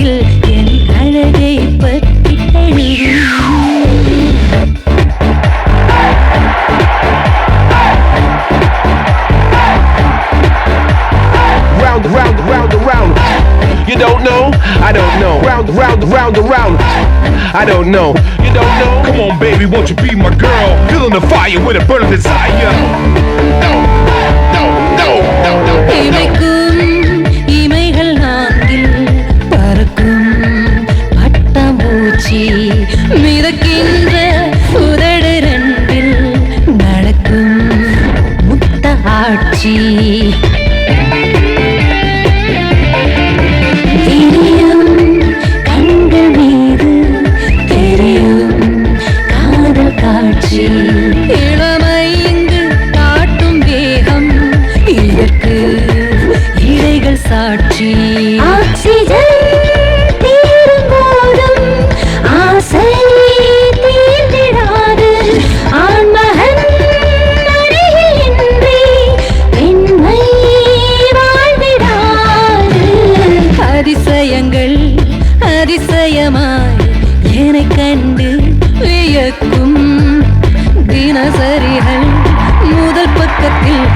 Round, round, round, round. You don't know? I don't know. Round, round, round, around. I don't know. You don't know? Come on, baby, won't you be my girl? Feeling the fire with a burning desire. No, no, no, no, காட்சி. மிதக்கின்ற உதடு ரெண்டில் நடக்கும் முத்த ஆட்சி. அதிசயமாய் என்னை கண்டு வியக்கும் தினசரிகள் முதல் பக்கத்தில்